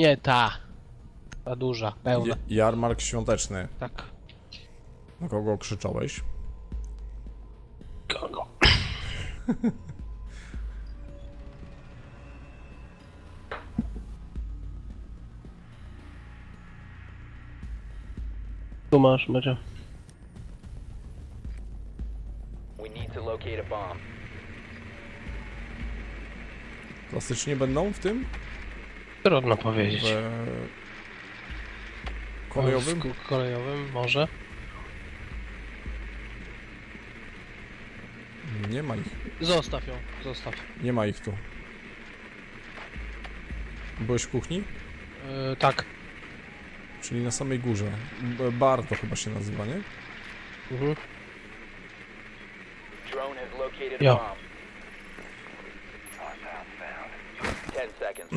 Nie ta. Ta duża, pełna. Je- Jarmark świąteczny. Tak. Na kogo krzyczałeś? Kogo? Tu masz, Madzia. We need to locate a bomb. Klasycznie będą w tym? Trudno powiedzieć. W kolejowym? W kolejowym, może. Nie ma ich. Zostaw ją, zostaw. Nie ma ich tu. Byłeś w kuchni? Yy, tak. Czyli na samej górze. B- Bar to chyba się nazywa, nie? Mhm. Drone has located Yo. a bomb. Ten seconds.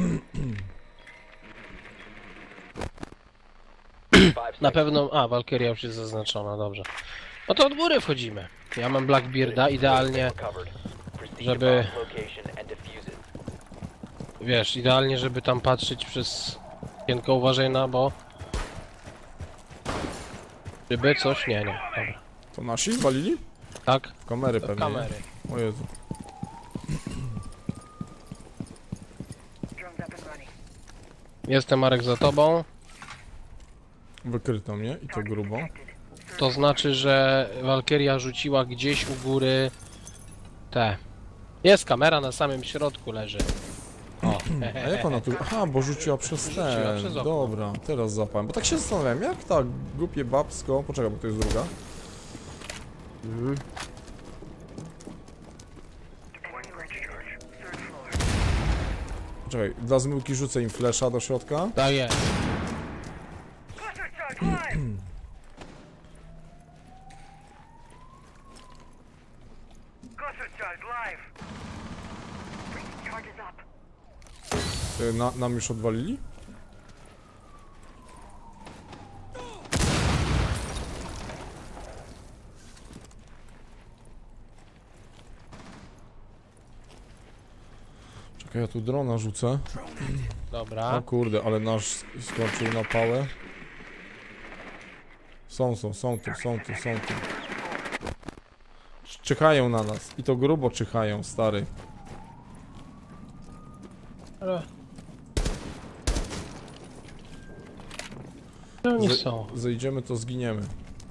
Five Na pewno... A, Valkyria już jest zaznaczona, dobrze. No to od góry wchodzimy. Ja mam Blackbearda, idealnie, żeby- wiesz, idealnie, żeby tam patrzeć przez okienko, uważaj na, bo... Ryby, coś? Nie, nie, dobra. To nasi zwalili? Tak? Kamery pewnie. Kamery. O Jezu. Jestem Marek za tobą. Wykryto mnie i to grubo. To znaczy, że Valkyria rzuciła gdzieś u góry te. Jest kamera na samym środku leży. O, A jak ona tu... Aha, bo rzuciła przez Rzuciła ten. przez okno. Dobra, teraz zapałem. Bo tak się zastanawiam, jak tak głupie babsko... Poczekaj, bo to jest druga. Floor. Poczekaj, dla zmyłki rzucę im flesza do środka. tak jest. Y, Na, nam już odwalili? Czekaj, ja tu drona rzucę. Dobra. O kurde, ale nasz skoczył na pałę. Są, są, są tu, są tu, są tu. Czyhają na nas. I to grubo czyhają, stary. Ale... Gdzie oni Ze- są? Zejdziemy, to zginiemy.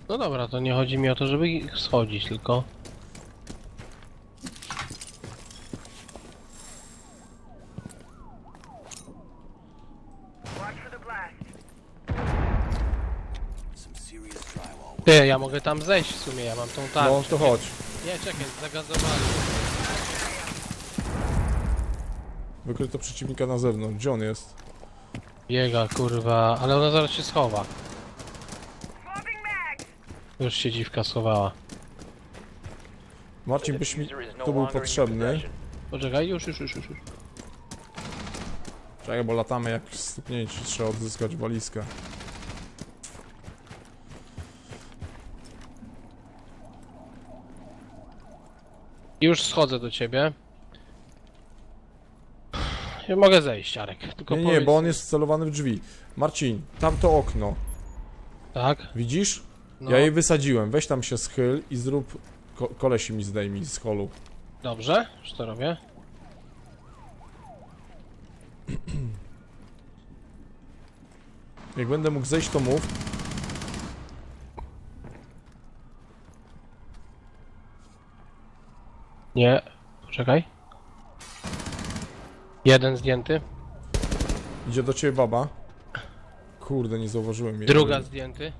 No dobra, to nie chodzi mi o to, żeby ich schodzić, tylko... Ty, ja mogę tam zejść w sumie, ja mam tą tarczę. No to chodź. Nie, czekaj, zagazowali. Wykryto przeciwnika na zewnątrz. Gdzie on jest? Biega, kurwa, ale ona zaraz się schowa. Już się dziwka schowała. Marcin, byś mi tu był potrzebny. Poczekaj, już, już, już, już. już. Czekaj, bo latamy jak stuknięci. Trzeba odzyskać walizkę. Już schodzę do ciebie. Ja mogę zejść, Arek. Tylko Nie, nie, powiedz- bo on jest wcelowany w drzwi. Marcin, tamto okno. Tak? Widzisz? No, Ja je wysadziłem. Weź tam się schyl i zrób... Ko kolesi mi zdejmij z holu. dobrze, już to robię. Jak będę mógł zejść, to mów. Nie, poczekaj. Jeden zdjęty, Idzie do ciebie baba. Kurde, nie zauważyłem jej. druga zdjęty.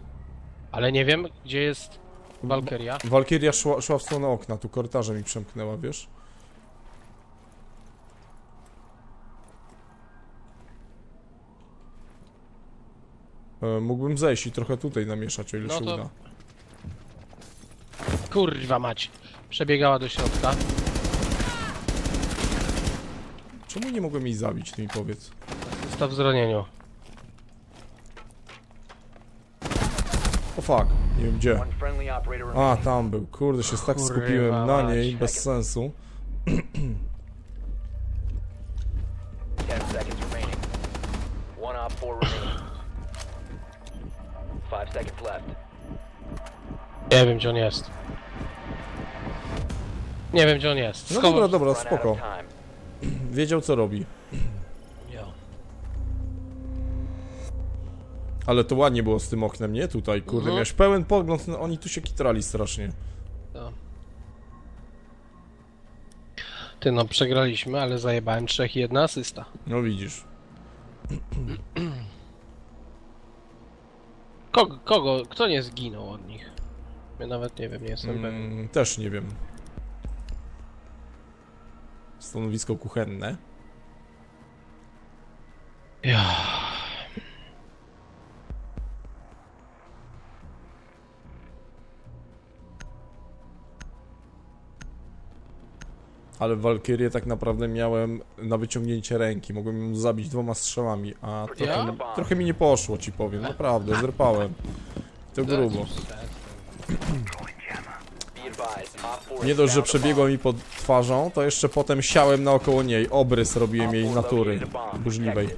Ale nie wiem, gdzie jest Valkyria. Walkiria szła, szła w stronę okna, tu korytarze mi przemknęła, wiesz? E, mógłbym zejść i trochę tutaj namieszać, o ile No się to- uda. Kurwa mać. Przebiegała do środka. Czemu nie mogłem jej zabić, ty mi powiedz? Jest w zranieniu. O fuck, nie wiem gdzie. A, tam był. Kurde, się tak Kurwa skupiłem na mać. niej, bez sensu. Nie wiem, gdzie on jest. Nie wiem, gdzie on jest. No Schował- dobra, dobra, spoko. Wiedział co robi. Jo. Ale to ładnie było z tym oknem, nie? Tutaj, kurde, Mhm. miałeś pełen pogląd, no, oni tu się kitrali strasznie. Ty no, przegraliśmy, ale zajebałem trzech i jedna asysta. No widzisz. Kogo, kogo, kto nie zginął od nich? Ja nawet nie wiem, nie jestem pewien. Mm, też nie wiem. Stanowisko kuchenne. Ja. Ale Walkyrię tak naprawdę miałem na wyciągnięcie ręki. Mogłem ją zabić dwoma strzałami, a trochę, Ja? mi, trochę mi nie poszło, ci powiem. Naprawdę, zerpałem. To grubo. Be advised, op four Nie dość, że przebiegła mi pod twarzą, to jeszcze potem siałem naokoło niej. Obrys robiłem jej natury burzliwej.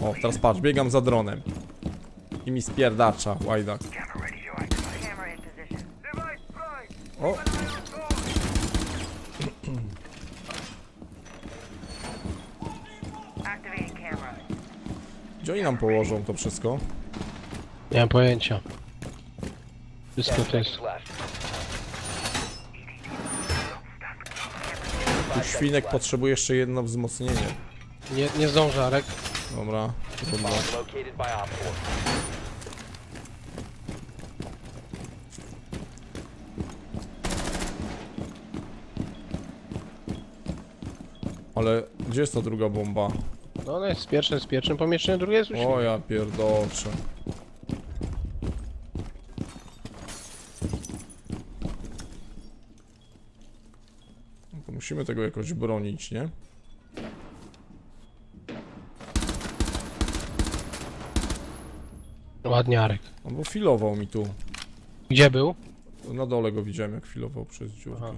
O, teraz patrz, biegam za dronem. I mi spierdacza, łajdak. O, gdzie oni nam położą to wszystko? Nie mam pojęcia. Wszystko to jest. seconds left. Tu świnek potrzebuje jeszcze jedno wzmocnienie. Nie, nie zdążę, Arek. Dobra, trudno. Located by op. Ale gdzie jest ta druga bomba? No ona jest pierwsze jest w pierwszym pomieszczeniu, drugie jest u siebie. O ja pierdolcze. Musimy tego jakoś bronić, nie? Ładnie, Arek. No bo filował mi tu. Gdzie był? Na dole go widziałem jak filował przez dziurkę. Aha.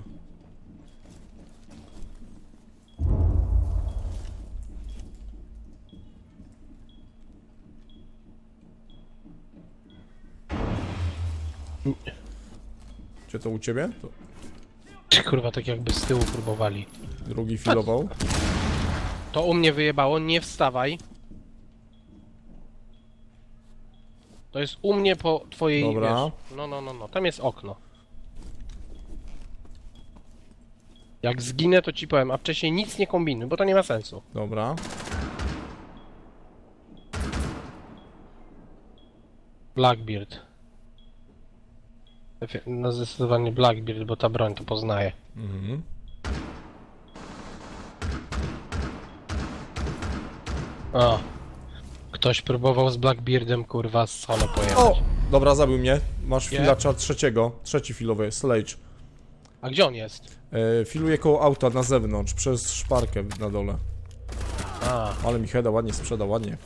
Gdzie to u ciebie? To Czy kurwa tak jakby z tyłu próbowali. drugi filował. To u mnie wyjebało, nie wstawaj. To jest u mnie po twojej, Dobra. wiesz, no, no, no, no, tam jest okno. Jak zginę, to ci powiem, a wcześniej nic nie kombinuj, bo to nie ma sensu. Dobra. Blackbeard. No zdecydowanie Blackbeard, bo ta broń to poznaje. Mhm. O. Ktoś próbował z Blackbeardem, kurwa, z solo pojechać. O! Dobra, zabił mnie. Masz Nie? filacza trzeciego. Trzeci filowy, Slage. A gdzie on jest? E, filuje koło auta na zewnątrz, przez szparkę na dole. A, Ale mi Heda ładnie sprzeda, ładnie.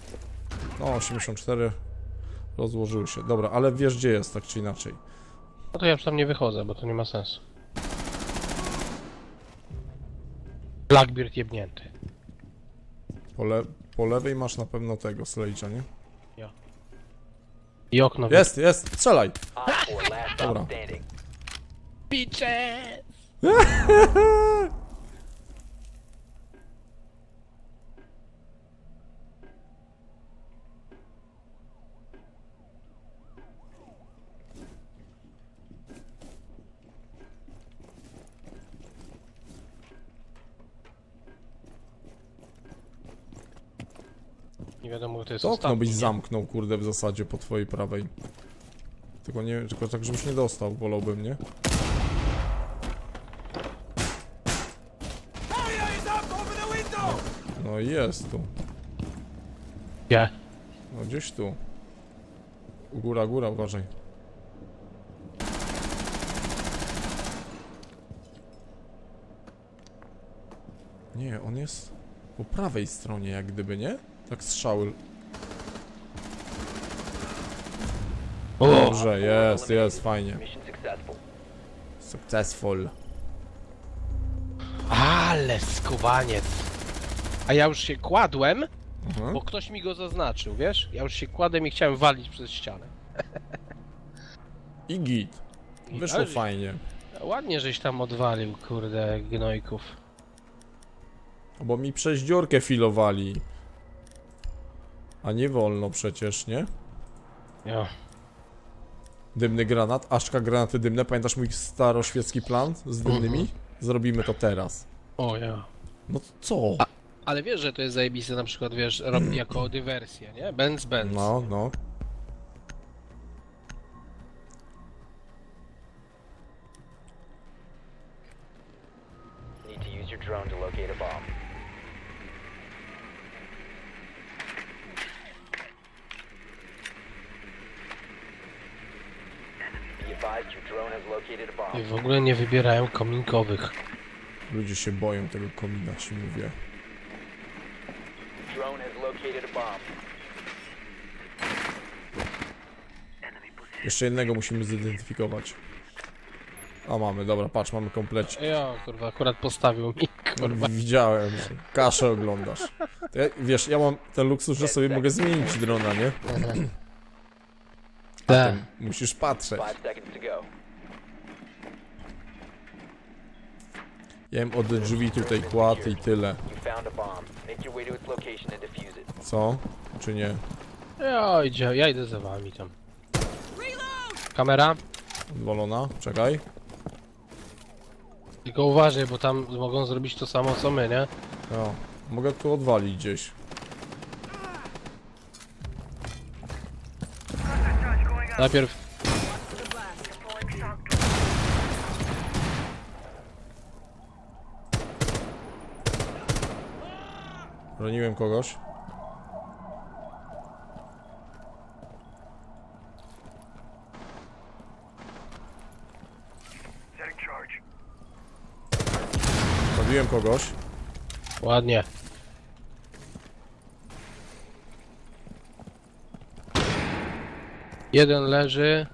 No, 84 rozłożyły się. Dobra, ale wiesz gdzie jest, tak czy inaczej. No to ja już tam nie wychodzę, bo to nie ma sensu. Blackbeard jebnięty. Po, le po lewej masz na pewno tego Slage'a, nie? I okno Jest, jest, strzelaj! Op four last Dobra. standing. Bitches! Nie wiadomo, to jest To okno ostatni, byś nie? zamknął, kurde, w zasadzie po twojej prawej. Tylko nie, tylko tak, żebyś nie dostał, wolałbym, nie? No i jest tu. Gdzie? No gdzieś tu. Góra, góra, uważaj. Nie, on jest po prawej stronie, jak gdyby, nie? Tak strzały. Dobrze, jest, jest, fajnie. Successful. Ale skubaniec. A ja już się kładłem Mhm. Bo ktoś mi go zaznaczył, wiesz? Ja już się kładłem i chciałem walić przez ścianę. I git. Wyszło ale- fajnie. Ładnie żeś tam odwalił, kurde, gnojków. Bo mi przez dziurkę filowali. A nie wolno przecież, nie? Jo. Dymny granat, aszka granaty dymne. Pamiętasz mój staroświecki plan z dymnymi? Mhm. Zrobimy to teraz. O ja. No co? Ale wiesz, że to jest zajebiste na przykład, wiesz, rob, jako dywersję, nie? Benz, Benz. No, no. Need to use your drone to locate a bomb. Be advised your drone has located a I bomb. w ogóle nie wybierają kominkowych. Ludzie się boją tego komina, ci mówię. Drone has located a bomb. Jeszcze jednego musimy zidentyfikować. A mamy, dobra, patrz, mamy komplecie. Ja, kurwa, akurat postawił mi, kurwa. Widziałem, że kaszę oglądasz. To ja, wiesz, ja mam ten luksus, że sobie mogę zmienić drona, nie? Tak. Ty musisz patrzeć. Bym od drzwi tutaj kładł i tyle. Co? Czy nie? Ja, idzie, ja idę za wami tam. Kamera? Odwalona? Czekaj. Tylko uważaj, bo tam mogą zrobić to samo co my, nie? No. Mogę tu odwalić gdzieś. Najpierw Broniłem kogoś. Zabiłem kogoś. ładnie. Jeden leży.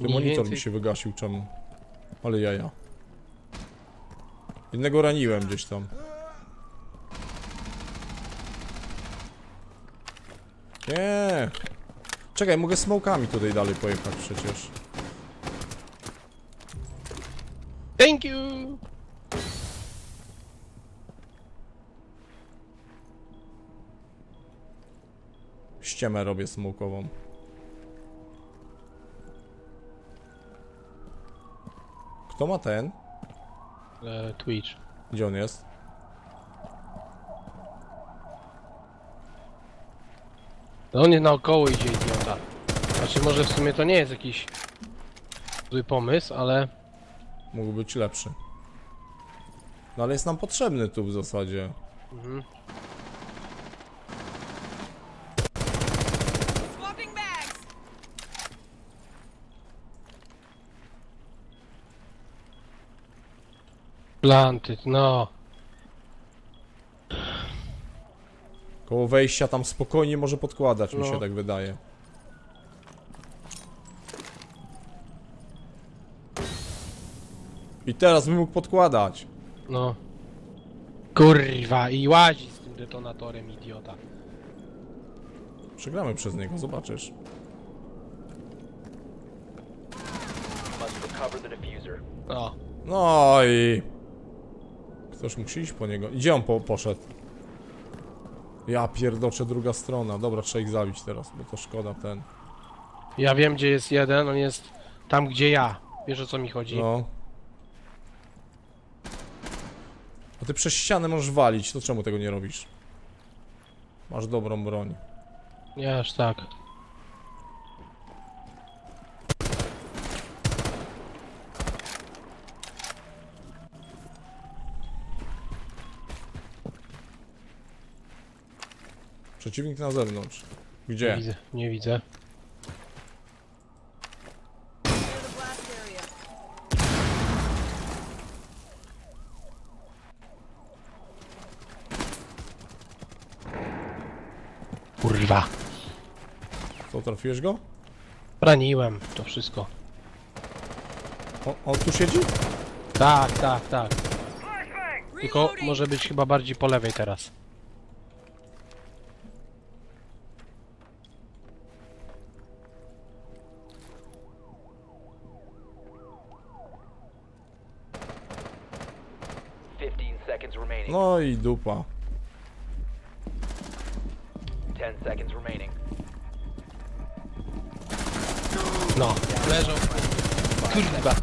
Mniej monitor więcej- mi się wygasił, czemu? Ale jaja. Jednego raniłem gdzieś tam. Nie. Czekaj, mogę smokami tutaj dalej pojechać przecież. Thank you! Ściemę robię smokową. Kto ma ten? E, Twitch. Gdzie on jest? No on naokoło idzie idiota. Znaczy może w sumie to nie jest jakiś zły pomysł, ale Mógł być lepszy. No ale jest nam potrzebny tu w zasadzie. mhm. Planted, no. Koło wejścia tam spokojnie może podkładać, mi No. się tak wydaje. I teraz bym mógł podkładać. No. Kurwa, i łazi z tym detonatorem, idiota. Przegramy przez niego, zobaczysz. Must recover the diffuser. No. No i... Ktoś musi iść po niego. Gdzie on po poszedł? Ja pierdoczę, druga strona. Dobra, trzeba ich zabić teraz, bo to szkoda ten. Ja wiem, gdzie jest jeden, on jest tam, gdzie ja. Wiesz o co mi chodzi? No. A ty przez ścianę możesz walić, to czemu tego nie robisz? Masz dobrą broń. Nie aż tak. Przeciwnik na zewnątrz. Nie Gdzie? widzę, nie widzę. Blast area. Kurwa. Co, trafiłeś go? Raniłem to wszystko. O, on tu siedzi? Tak, tak, tak. Tylko może być chyba bardziej po lewej teraz. Seconds remaining. No i dupa. 10 seconds remaining. No, leżą. Kurwa.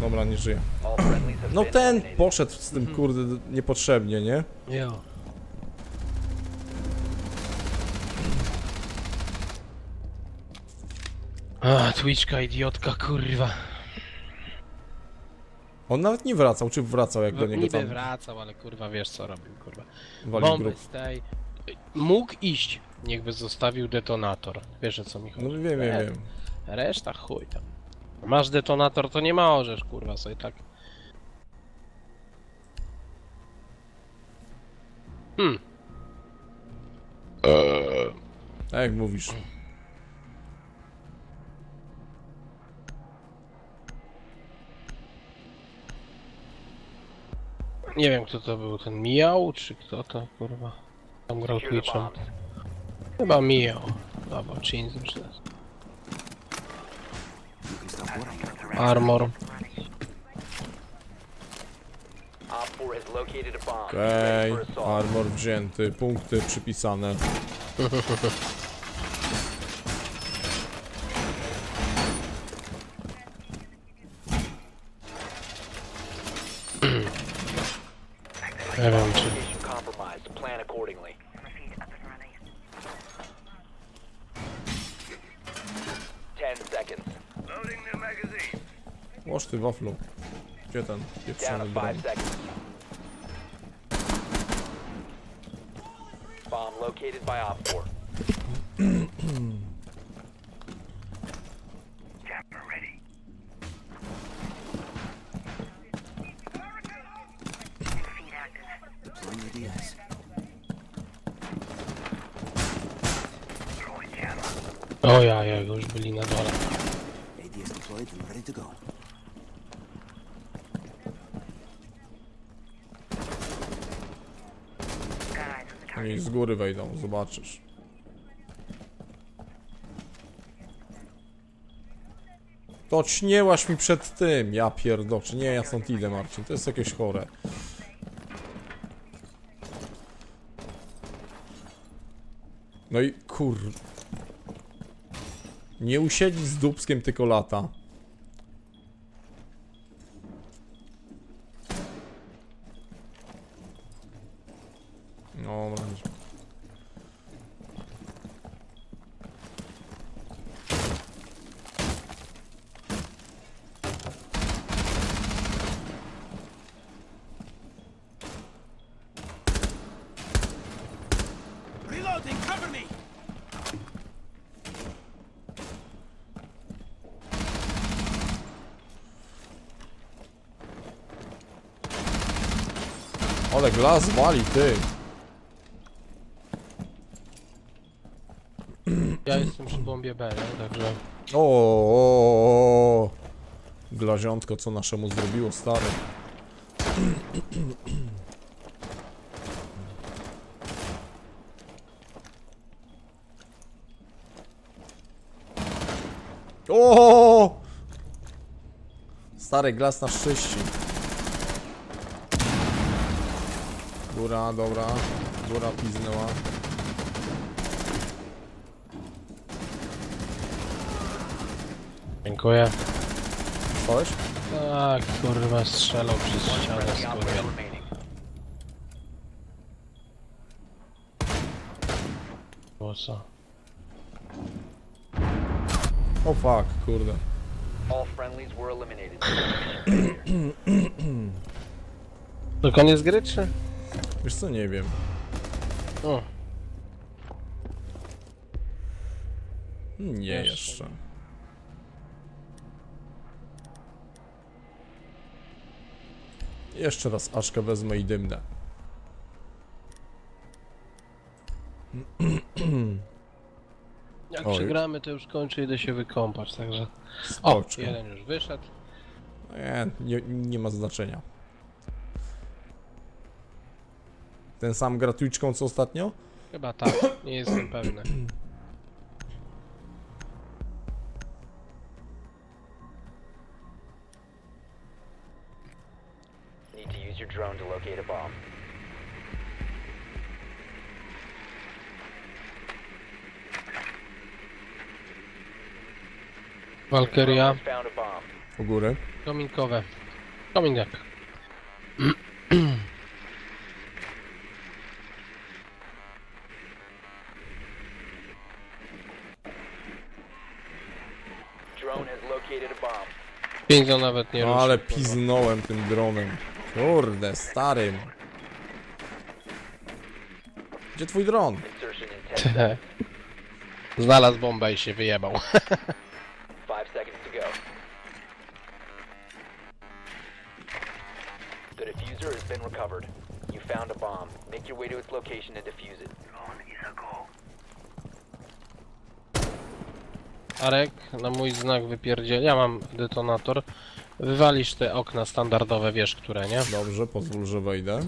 Dobra, nie żyje. All friendlies have No been ten eliminated. poszedł z tym kurde niepotrzebnie, nie? Jo. A, Twitchka idiotka, kurwa. On nawet nie wracał, czy wracał jak do niego Niby tam wracał, ale kurwa wiesz co robił, kurwa. walił Bomby grup. z tej... Mógł iść, niechby zostawił detonator. Wiesz o co mi chodzi. No wiem, wiem, wiem. Reszta chuj tam. Masz detonator, to nie możesz, kurwa, sobie tak... Hmm. Tak jak mówisz. Nie wiem kto to był, ten Miał, czy kto to, kurwa, tam grał Twitchem. Chyba Miał. Albo Chinzy, czy to jest. Armor. Op 4 has located a bomb. Okej, assault. armor wzięty, punkty przypisane. Nie wiem czy... Compromised. Plan accordingly. Ten seconds. Loading new magazine. Łoż ty waflu. Gdzie ten Down to broń? five seconds. Bomb located by Op 4. wejdą, zobaczysz. To ćniełaś mi przed tym, ja pierdoczę. Nie, ja stąd idę, Marcin, to jest jakieś chore. No i kur... Nie usiedzi z dubskiem, tylko lata. Ale glas wali, ty. Ja jestem przy bombie B, nie? także... O, o, o. Glaziątko, co naszemu zrobiło, stary. O! Stary glas na szczyści. Góra, dobra. Góra piznęła. Dziękuję. Coś? Tak, kurwa, strzelał przez ścianę, skurwiel. Było co? O fuck, kurde. All friendlies were eliminated. To koniec gry, czy? Wiesz co, nie wiem. O, Nie Jeszcze. jeszcze. Jeszcze raz Aszkę wezmę i dymnę. jak Oj. przegramy, to już kończę, idę się wykąpać, także... O, Spoczko. jeden już wyszedł. Nie, nie, nie ma znaczenia. Ten sam gratuiczką co ostatnio? Chyba tak, nie jestem pewny. Need to bomb. Valkyria, U góry. kominkowe. Kominek. Nawet nie No ruszy, ale kurwa. piznąłem tym dronem. Kurde, starym. Gdzie twój dron? Insertion in 10 seconds. Znalazł bombę i się wyjebał. 5 seconds to go. The diffuser has been recovered. You found a bomb. Make your way to its location and defuse it. Drone is a go. Arek, na mój znak wypierdziel. Ja mam detonator. Wywalisz te okna standardowe, wiesz które, nie? Dobrze, pozwól, że wejdę.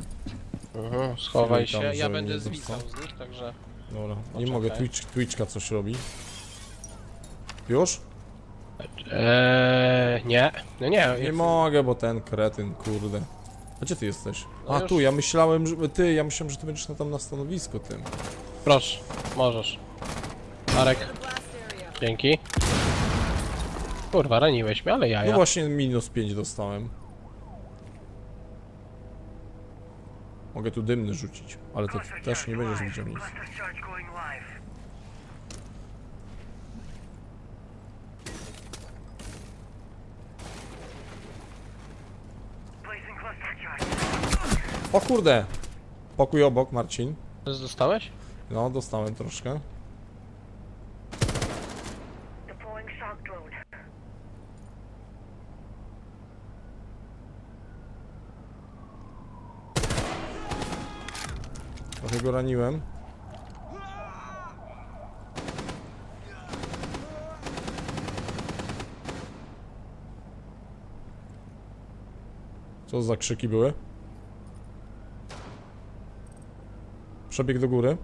Mhm, schowaj się. Ja żeby będę zwisał z nich, także... Dobra, nie Poczekaj. mogę, Twitch, Twitchka coś robi. Już? Eee, nie. No nie, Nie mogę, bo ten kretyn, kurde. A gdzie ty jesteś? No A już. tu, ja myślałem, że ty, ja myślałem, że ty będziesz na tam na stanowisku tym. Proszę, możesz. Arek. Dzięki. Kurwa, raniłeś mnie, ale No jaja. właśnie minus 5 dostałem. Mogę tu dymny rzucić, ale to też nie będziesz widział nic. O kurde! Pokój obok, Marcin. Co dostałeś? No, dostałem troszkę. Trochę go raniłem. Co za krzyki były? Przebieg do góry.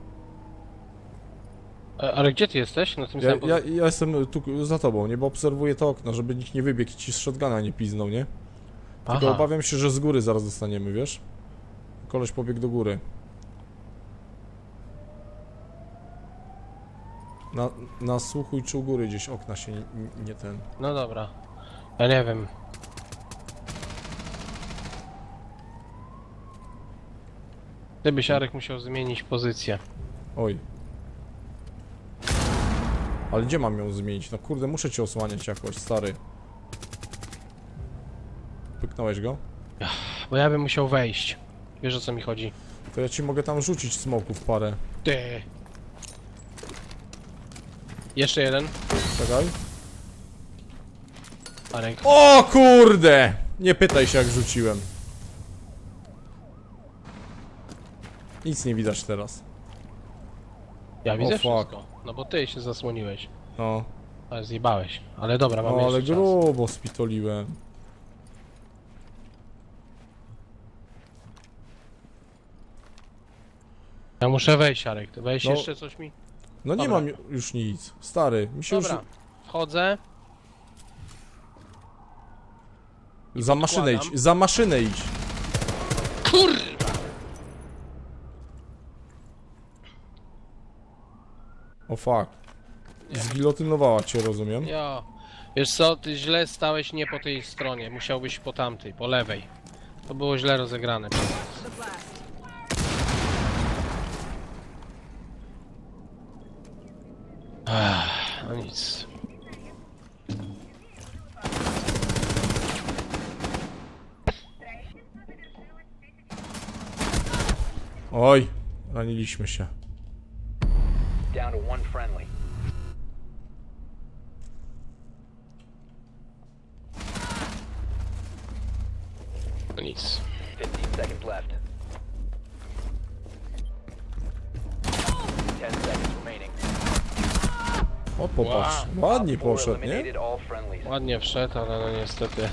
E, ale gdzie ty jesteś? Na tym Ja, samym... ja, ja jestem tu za tobą, nie? Bo obserwuję to okno, żeby nikt nie wybiegł i ci z shotguna nie piznął, nie? Tylko Aha. obawiam się, że z góry zaraz dostaniemy, wiesz? Koleś pobiegł do góry. Na, nasłuchuj, czy u góry gdzieś okna się nie, nie ten... No dobra. Ja nie wiem. Ty byś Arek musiał zmienić pozycję. Oj. Ale gdzie mam ją zmienić? No kurde, muszę cię osłaniać jakoś, stary. Pyknąłeś go? Bo ja bym musiał wejść. Wiesz o co mi chodzi? To ja ci mogę tam rzucić smoków parę. Ty. Jeszcze jeden. Czekaj. Arek. O kurde! Nie pytaj się jak rzuciłem. Nic nie widać teraz. Ja widzę fuck. wszystko. No bo ty się zasłoniłeś. No, Ale zjebałeś. Ale dobra, mamy o, ale jeszcze czas. grubo spitoliłem. Ja muszę wejść, Arek. Wejść No. jeszcze coś mi? No nie Dobra. mam ju- już nic. Stary, mi się Dobra. Wchodzę. już... Za maszynę idź, podkładam. za maszynę idź. Kurwa! O fuck. Zgilotynowała cię, rozumiem? Jo. Wiesz co, ty źle stałeś nie po tej stronie. Musiałbyś po tamtej, po lewej. To było źle rozegrane. Blast. No nic. Oj, raniliśmy się. Down to one friendly. O, popatrz. Wow. Ładnie poszedł, nie? Ładnie wszedł, ale no niestety.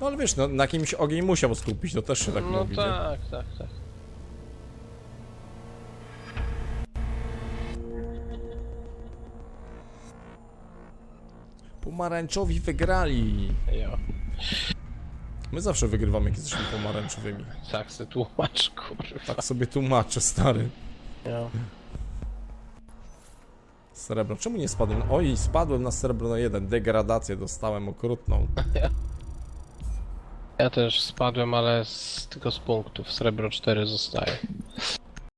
No ale wiesz, no, na kimś ogień musiał skupić, to też się tak No mówi, nie? tak, tak, tak. Pomarańczowi wygrali. Jo. My zawsze wygrywamy, jak jesteśmy pomarańczowymi. Tak se tłumacz, kurwa. Tak sobie tłumaczę, stary. Jo. Srebro. Czemu nie spadłem? Oj, spadłem na srebro no jeden. Degradację dostałem okrutną. Ja też spadłem, ale z, tylko z punktów. Srebro 4 zostaje.